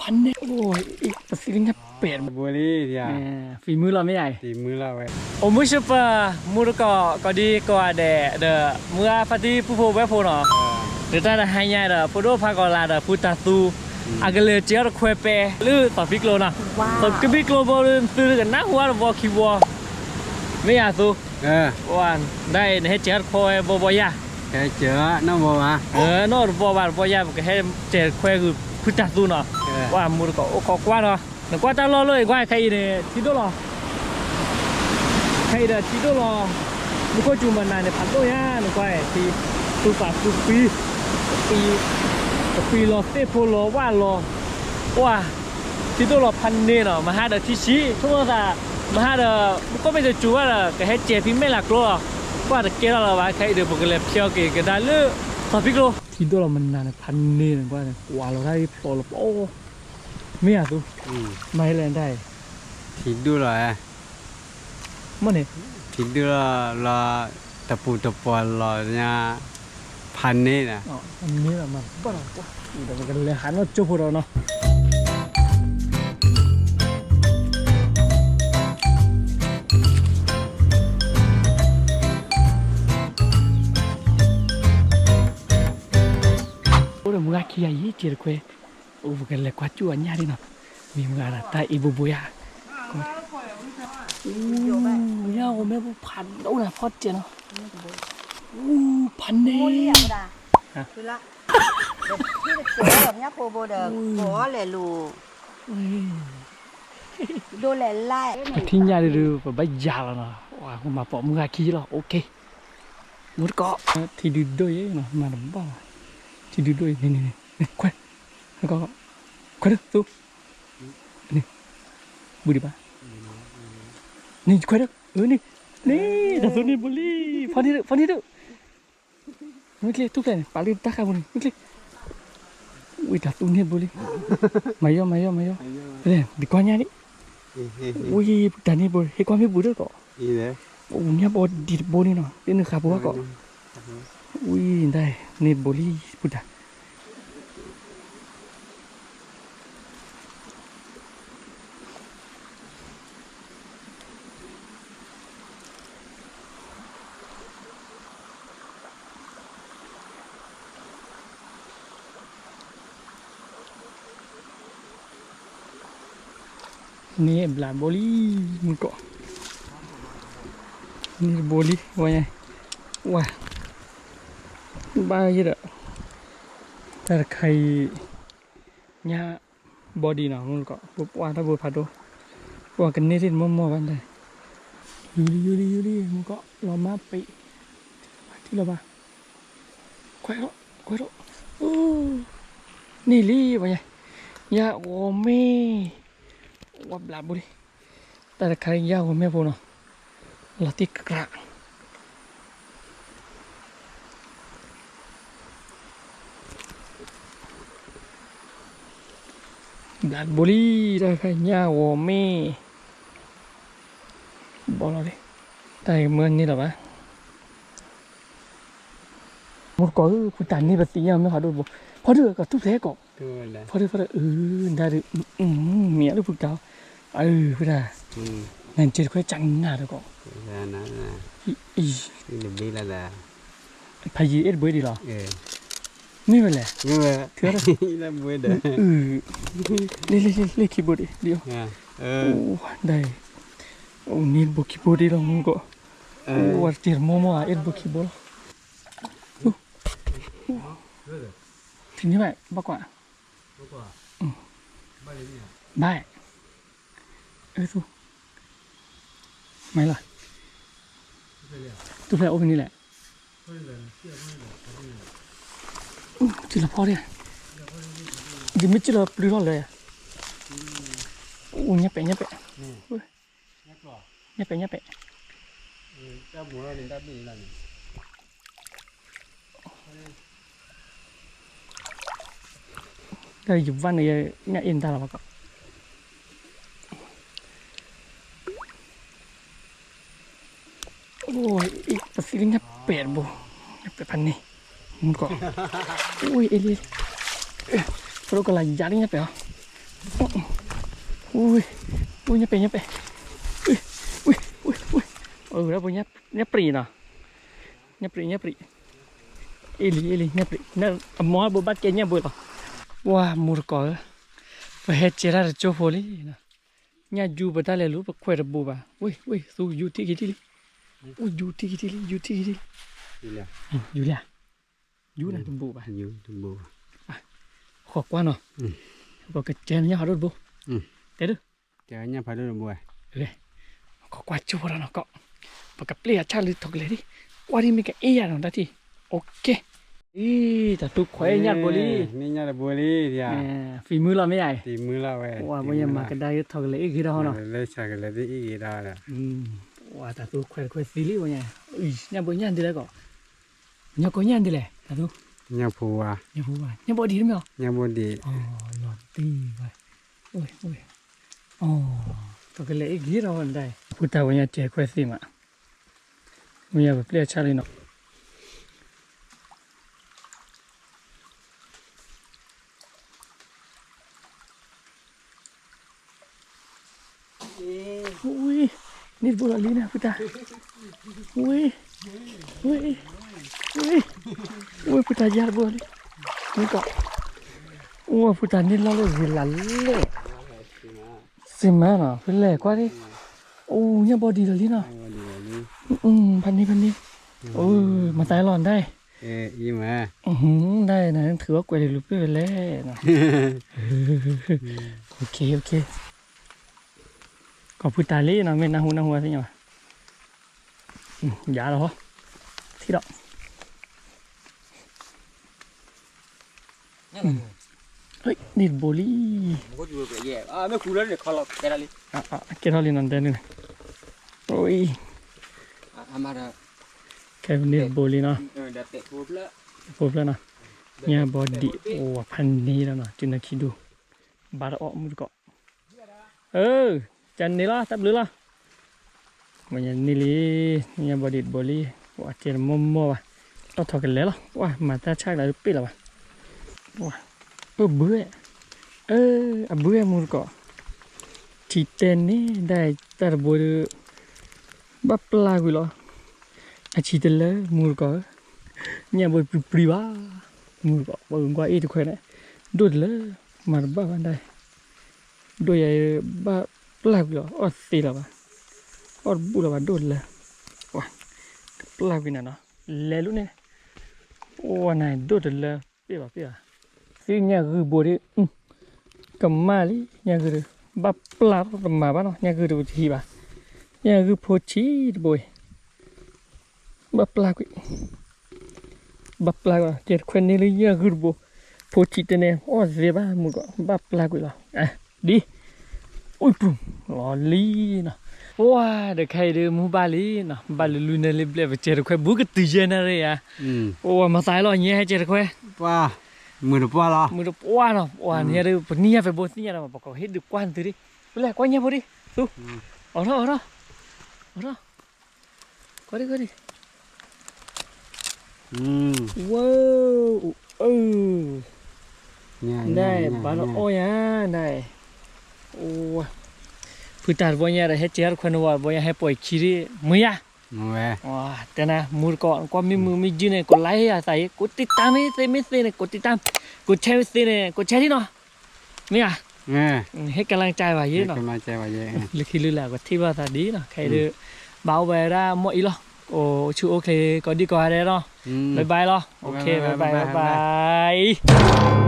พันเนี่ยโอ้ยอีกสิ่งนี่เปลี่ยนบัวลี่เดียฝีมือเราไม่ใหญ่ฝีมือเราเว้ยโอ้มือชูเปอร์มือกอก็ดีกว่าเดเดเมื่อฟัที่ผู้พบดไว้พูดเนอะเดี๋ยวจะให้ยายเดพูดวพากอลาเดอพู้ตาตูอากเลเจียร์ควเปหรือต่อพิกโลนะต่อพิกโลบอลซื้อกันนะหัวบอคิวอไม่อยากสู้เออวันได้ให้เจียร์ควยบอบอยาให้เจอน้องบอมาเออน้องบอบาบอยาให้เจียร์ควกคือ cứ chặt luôn à qua mua có có qua rồi nó qua tao lo rồi qua khay này chỉ đốt lo khay là chỉ đốt lo nó có chùm này này phản tôi nhá nó qua thì tôi phạt tôi phi phi phi lo tê phô lo qua lo qua chỉ đốt lo phần nè nó mà hai đợt chi xí thôi là mà hai đợt có bây giờ chú là cái hết chè phim mấy lạc luôn qua được kia là bà khay được một cái lẹp treo kì cái đá lư าพิกโลทีตัวเรามันนานพันนี่หนึ่งกว่าเนี่ยกว่าเราได้ตปรโลโอ้ไม่อะตุดูไม่แลนได้ทีดูเลยมันเนี่ยทีดูเราเราตะปูตะปอนเราเนี่ยพันนี่นะอ๋ออันนี้ละมันบ้าเรา๋ตวมันก็เลยหันว่าจุ๊บเราเนาะ Ora mga kia yi chir kwe ubu kele kwa chu anya ri no. Mi mga ra ta ibu buya. Nhà của mẹ bố phản đâu là phát triển không? Phản nè. lù, Đô lẻ lại. Thì nhà đi đưa và bây giờ là nó. Wow, mà bỏ mga kia là ok. Muốn có. Thì đi đôi ấy mà nó bỏ. ดดู้วยนนนีีี่่่คちょっとねねねねこれなんかこれนี่บุรีปะนี่ควัยแลเออนี่นี่ดัตุนนี่บุรีฟันนี่ฟันนี่ดูไม่เคลียทุกเลยปาลิตาคาบุรีไม่เคลีอุ้ยดัตุนนี่บุรีมาโยมาโยอมาโยอเนี่ยดีกว่านี่นี่อุ้ยดันนี่บุรีให้ความไมบุรีก็อีกลอโอ้เนี่ยบอดดีบุรีเนาะเดี๋ยวนึกขาบัวก็อุ้ยได้นี่บุรีพุทธนี่เอ็มลาโบลีมึงก็นี่โบลีว่าไงว้าบ้าเยอะแต่ใครเนี่ยบอดีเนาะมึงก็ปุ๊บว่าถ้าบุพาดูว่ากันนี่ที่มั่วมั่วกันเลยยูรียูรียูรีมึงก็รอมาปีที่เราบ้าควายรถควายรถโอ้นี่รีว่าไงยาโอเม่ว่าบลาบุรีแต่ใครยากกว่าแม่พูนะลาติกระบลาบุรีแต่ใครยากกว่าแม่บอกเราดิ แต่เมืองนี่หรอวะมุดก็คือคุณตันนี่ปฏิยามไม่ขอดูบ่พอเดือกับทุกเทก็พอดีพอดีเออได้ดิเมียรู้ฝึกเจ้าเออพอดีนั่นเจดค่อยจังหน้าแล้วก่อนั่นนะอีนี่หนุ่มนี่ละละพายีเอ็ดบุ้ยดีหรอเออนี่เป็นไรนี่เป็ไรเท่าไรนี่เป็นบุ้ยเด้อเออเล่เล่เล่เล่ขี้บุหรี่เดียวเออโอ้ได้โอ้นี่บุกขี้บุหรี่ลงก็อวัดเจอโมโม่เอ็ดบุกขี้บุหรี่ทีนี้แบบมากกว่า đấy, Ừ, thôi. Mày là. Tôi phải ôm đi lại. Ừ, chỉ là phó đấy, Dì mít chỉ là lưu lọt lời à. Ừ, nhấp bẹ, nhấp bẹ. Nhấp bẹ, nhấp bẹ. Ừ, ta bố ra đến ta bị là. Kayak Gariban ya, ya oh, ini intal apa kok. Oi, pesilinya per bu. per pan nih? Oh, Engkau. Oi, ini. Eh, perlu kalah jaringnya per. Ui, punya pe, per. Ui, ui, ui, ui. Oh, udah punya pri, nah. pri. Ini, ini ili, pri. Nah, mau buat kayaknya boleh. ra 哇，木搞，不还接他的脚步哩？伢就不打来路，不快点步吧。喂喂，都有踢给踢哩，我有踢给踢哩，有踢给踢。有俩，有俩，有俩同步吧？有同步。啊，khó quá nó. Ừ. Có cái chén nhá họ đốt bù. Ừ. Thế được. Chén nhá phải đốt bù à? Ừ. Có quá chua rồi nó có. Và cái plea chả lưỡi thuộc lấy đi. Qua đi mình cái e ya nó đã ti. Ok. Ý, thật tục khỏe nhạt bồ lý Nhi nhạt bồ lý thì à Phí mưa là mấy ai Thì mưa là vậy Wow, bây giờ mà cái đây thật lễ gì đó nè Lễ chả cái lễ gì đó nè Wow, thật tục khỏe khỏe phí lý vô nha Ý, nhà bố nhàn thì lại có Nhà có nhàn thì lại, thật tục phù à nhát phù à, nhát bồi đi được không nhát bồi đi oh, lọt tì vậy Ôi, ôi oh, thật cái gì đó nè đây ta tàu nhát chè khỏe xí mà Bây giờ phải play challenge ลีนะพุทธาอุ้ยอุ้ยอุ้ยอุ้ยพุทธายาบัวนี่นี่ก็อุ้ยพุทธานี่เราเลยเหลาเลยสิมาเนาะเป็นแหลกกว่าดิโอ้เนี่ยบอดีเลยนี่เนาะอืมพันนี้พันนี้โอ้มาตายหลอนได้เอ้ยยิ้มอ่ะอืมได้นะถือว่ากวยได้รูปไปแล้วนะโอเคโอเคขอพูดตาลีนะเม่นนาหูนาหัวสิเนาะยาแล้วที่ดอกเฮ้ยนี่โบลีก็อยู่กบแย่อ่าไม่คุนแลยวเนี่ยคอลล์เดลลี่อ่าเกลลี่นั่นเดลี่โอ้ยอามาระแค่นี่โบลีนะเออเด็กโฟบแล้วฟบล้นะเนี่ยบอดี้โอ้พันนี้แล้วนะจุนักาคิดดูบาร์ออกมุดเกาะเออจันนี่ล่ะตับหรือล่ะมันยังนี่ลีนี่ยังบอดิบบอลีว่าเจอม่มมว่ะต่อถอกันเลยล่ะว่ามาถ้าชักได้ปิดละว่ะว่ะเออบื่อเออออเบื่อมูลก็อที่เต้นนี่ได้ตัดบอัวบับปลากุล่ะอีชเต้นเลยมูลก็อเนี่ยบอดปริว่ามูลก็อบอกว่าอีทุกคนเนี่ยดูดเลยมาบ้าันได้ดูยัยบ้า plagio o silaba or bulaba dolla wa plagina na lelune o na dolla piba piba i nya gu bori mm. kamali nya gu ba plar ma ba no nya gu du hi ba nya gu pochi chi boy e. ba plagui ba plagua tiệt quen ni nya gu bo pho chi tene o zeba mu go ba plagui la à eh, đi ui bùm lò lì nè wow được hay được mua ba lý nè ba lý luôn nên lên về chơi được khoe bữa cái từ giờ này đây à wow ừ. mà tại lo nhẹ hay chơi được khoe wow mười được qua lo mười được qua nè wow nhẹ được phần nhẹ phải bữa nhẹ là mà bảo cậu hết được quan từ đi lại quan nhẹ bữa đi tu ừ. ở đó ở đó ở đó có đi có đi ừ. wow ừ đây bà nó ôi à này ô phụ ta nhà là hết chết khoan vào vô nhà hết bồi khí đi mới à mày à thế na mua con qua mi mua mi dư này còn lái à tại có tít tam ấy tê mấy tê này có tít tam có che mấy tê này có che đi nó mấy à hết cái lang trai vào dưới nó cái lang trai vào dưới ừ. lịch khi lưu là có thi vào ta đi nó khai ừ. được bảo về ra mọi lo ồ chú ok có đi qua đây đó ừ. bye bye lo ok bye bye bye